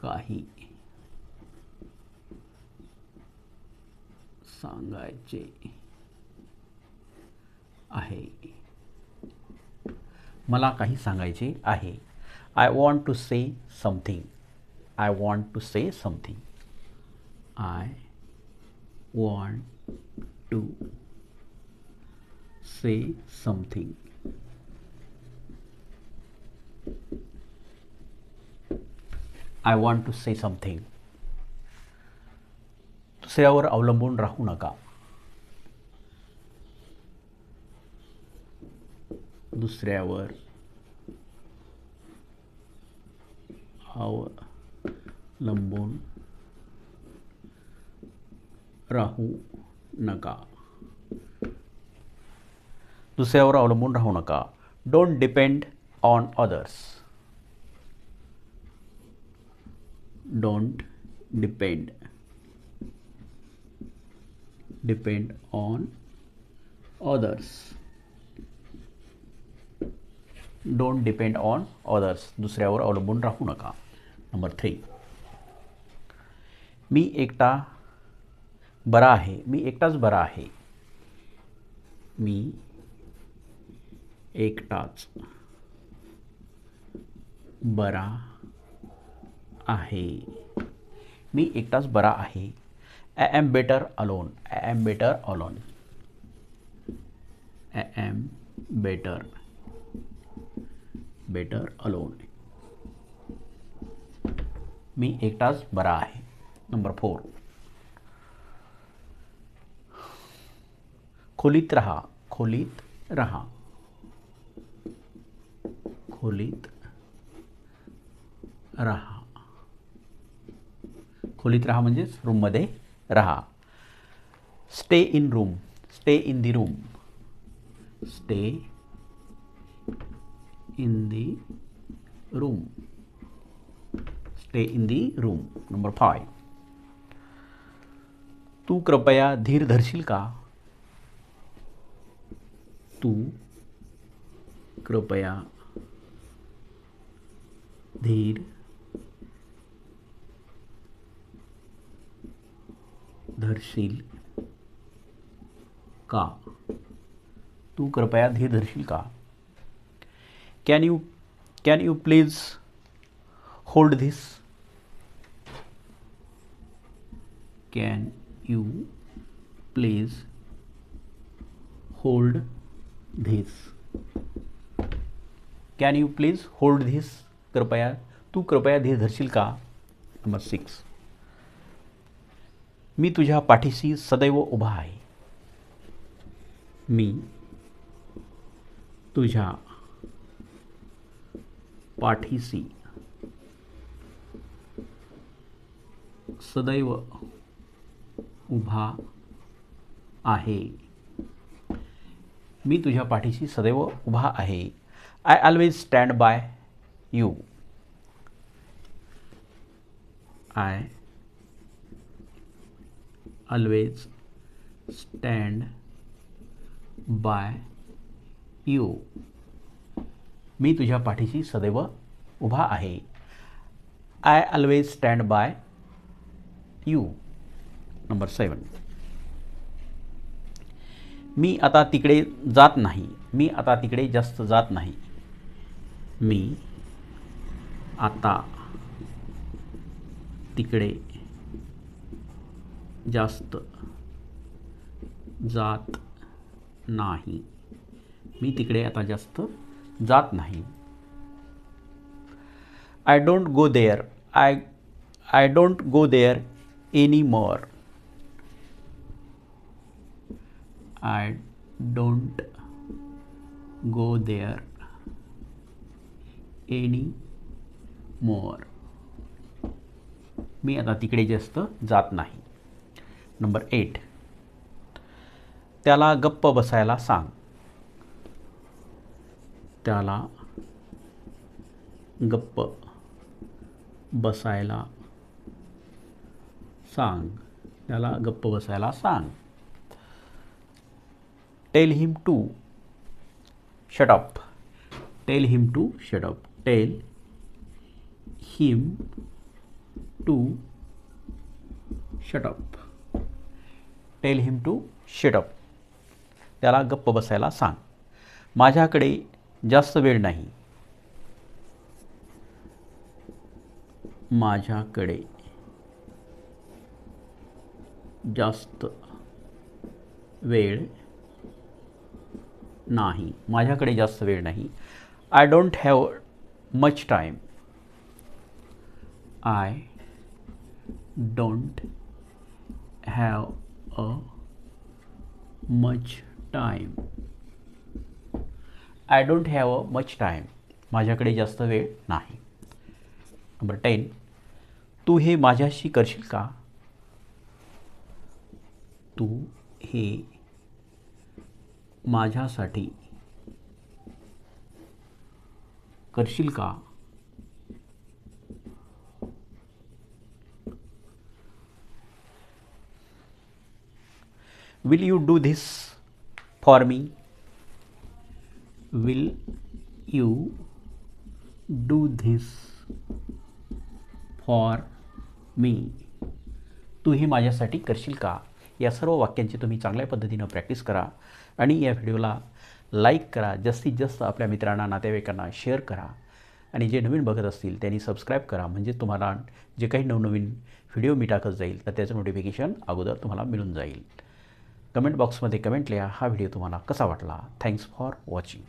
काही सांगायचे आहे. मला काही सांगायचे आहे. I want to say something I want to say something I want to say something I want to say something दुसऱ्यावर अवलंबून राहू नका. दुसऱ्यावर अवलंबून राहू नका. दुसऱ्यावर अवलंबून राहू नका. Don't depend on others don't depend. Depend on others. Don't depend on others दुसऱ्यावर अवलंबून राहू नका। नंबर थ्री मी एकटा बरा आहे. मी एकटाच बरा आहे. मी एकटाच बरा आहे. मी एकटाच बरा आहे. I am better alone I am better alone I am better better alone मी एकटाच बरा आहे. नंबर फोर खोलीत रहा. खोलीत रहा. खोलीत रहा. खोलीत राहा म्हणजेच रूममध्ये राहा. Stay in room stay in the room stay in the room stay in the room number five तू कृपया धीर धरशील का? तू कृपया धीर धरशील का। तू कृपया धीर धरशील का। Can you can you please hold this can you please hold this can you please hold this कृपया, तू कृपया धीर धरशील का। नंबर सिक्स मी तुझ्या पाठीशी सदैव उभा आहे. मी तुझ्या पाठीशी सदैव उभा आहे. मी तुझ्या पाठीशी सदैव उभा आहे. I always stand by you I always stand by you मी तुझ्या पाठीशी सदैव उभा आहे. I always stand by you number seven मी आता तिकडे जात नाही. मी आता तिकडे जास्त जात नाही. मी आता तिकडे जास्त जात नाही. मी तिकडे आता जास्त जात नाही. I don't go there I I don't go there any more I don't go there any more मी आता तिकडे जास्त जात नाही. Number eight. त्याला गप्प बसायला सांग. त्याला गप्प बसायला सांग. त्याला गप्प बसायला सांग. Tell him to shut up tell him to shut up tell him to shut up tell him to shut up त्याला गप्प बसायला सांग. माझ्याकडे जास्त वेळ नाही. माझ्याकडे जास्त वेळ नाही. माझ्याकडे जास्त वेळ नाही. I don't have much time I don't have a much time I don't have a much time माझ्याकडे जास्त वेळ नाही. नंबर टेन तू हे माझ्याशी करशील का? तू हे माझ्यासाठी करशील का? Will you do this for me will you do this for me तू हे माझ्यासाठी करशील का? या सर्व वाक्यांची तुम्ही चांगल्या पद्धतीनं प्रॅक्टिस करा आणि या व्हिडिओला लाईक करा. जास्तीत जास्त आपल्या मित्रांना नातेवाईकांना शेअर करा. आणि जे नवीन बघत असतील त्यांनी सबस्क्राईब करा. म्हणजे तुम्हाला जे काही नवनवीन व्हिडिओ मी टाकत जाईल तर त्याचं नोटिफिकेशन अगोदर तुम्हाला मिळून जाईल. कमेंट बॉक्समध्ये कमेंट लिहा हा व्हिडिओ तुम्हाला कसा वाटला? Thanks for watching